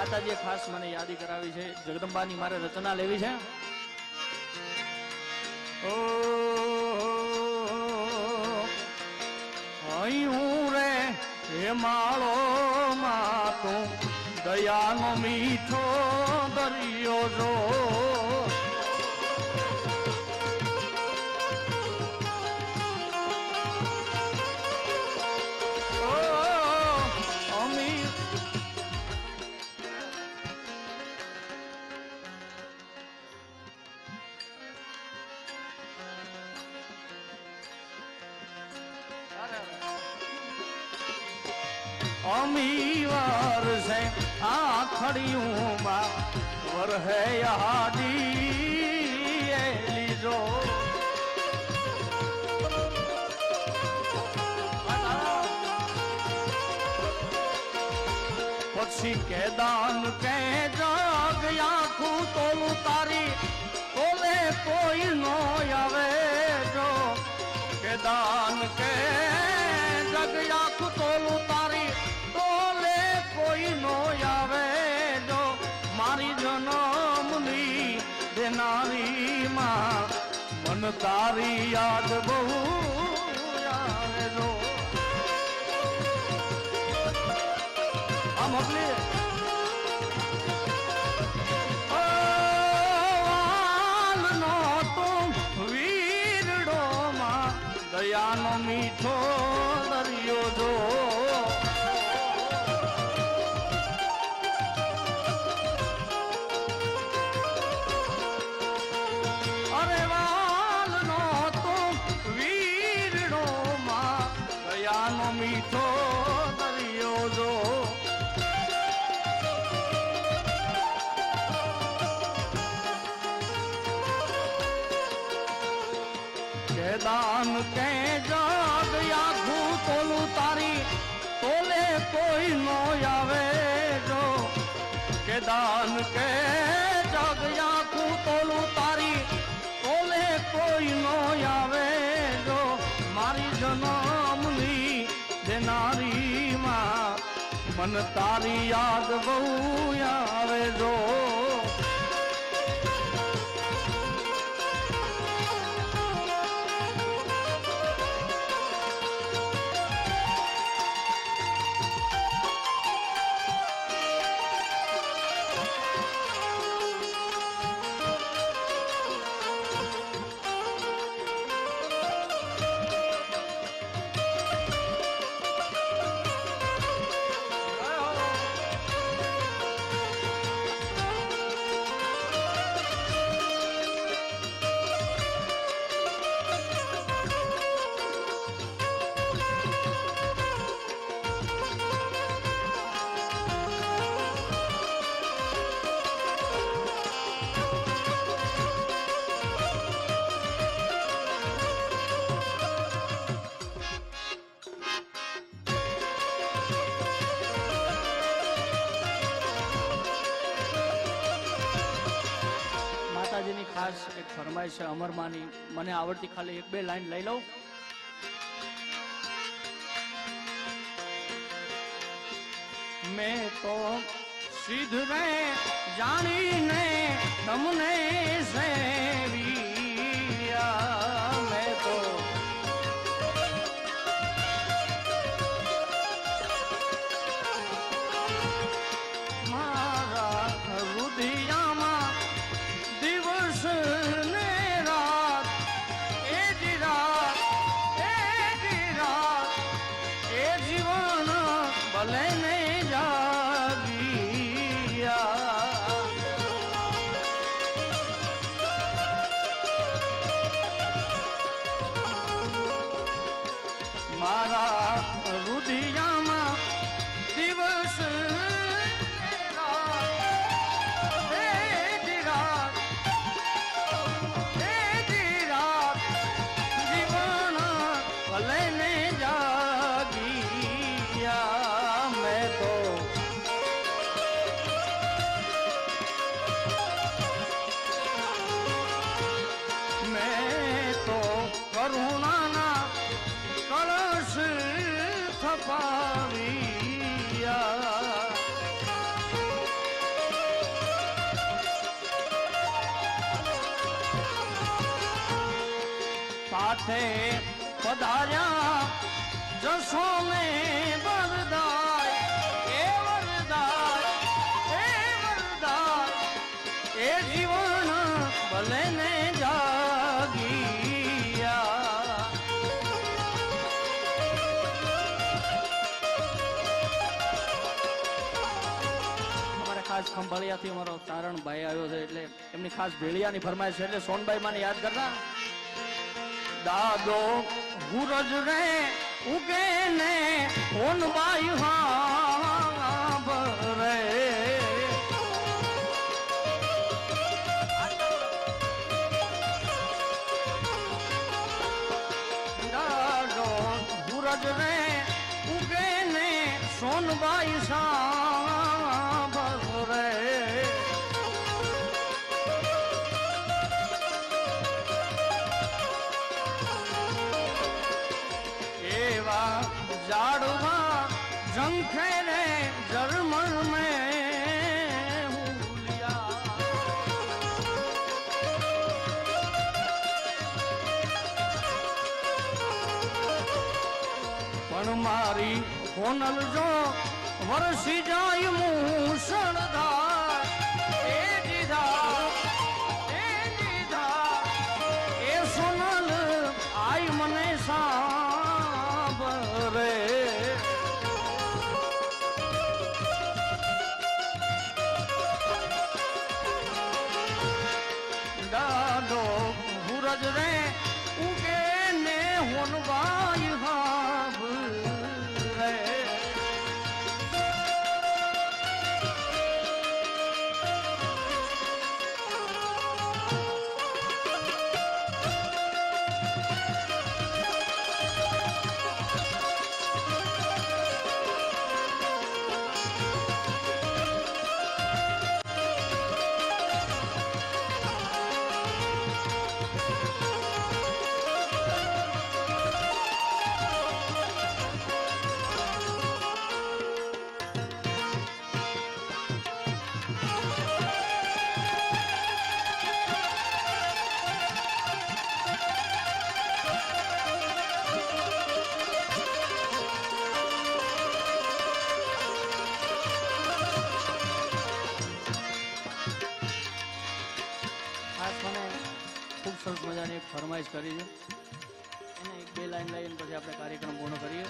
માતાજીએ ખાસ મને યાદી કરાવી છે. જગદંબાની મારે રચના લેવી છે. હું રે, હે માળો માં દયાનો મીઠો દરિયો જો. અમી વાર છે આ ખડિયું માં વર યાદી એ લીજો પછી કેદાન કે જગ આખું તોલું તારી, તોલે કોઈ નો આવે જો. કેદાન કે દેનારી માં મન તારી યાદ બહુ આવે જો આ મોકલી કે દાન કે જગ આખું તોલું તારી? તોલે કોઈ નો આવે જો? કેદાન કે જગ આખું તોલું તારી? તોલે કોઈ નો આવે જો? મારી જનમની દેનારી માં મન તારી યાદ બહુ ખાસ એક ફરમાઈશ છે અમરમાની મને. આવડતી ખાલી એક બે લાઈન લઈ લઉં. મેં તો સીધ રે જાણીને તમને સેવિયા માથે પધાર્યા જશો ને વરદાય, એ વરદાય એ વરદાય, એ જીવન ભલે ને જાગીયા. અમારે ખાસ ખંભાળિયાથી અમારો તારણભાઈ આવ્યો છે એટલે એમની ખાસ ભેળિયાની ફરમાય છે એટલે સોનભાઈ માને યાદ કરતા. દાદો હુરજ રે ઉગે ને સોનબાઈ હા. પણ મારી હોનલ જો વરસી જાય મૂસળધાર એ દીધા એ દીધા, એ સોનલ આય મને સાંભરે દાદો હુરજ રે ઉગે ને હોનવાય એક ફરમાઈશ કરી છે. એને એક બે લાઈન લઈને પછી આપણે કાર્યક્રમ પૂર્ણ કરીએ.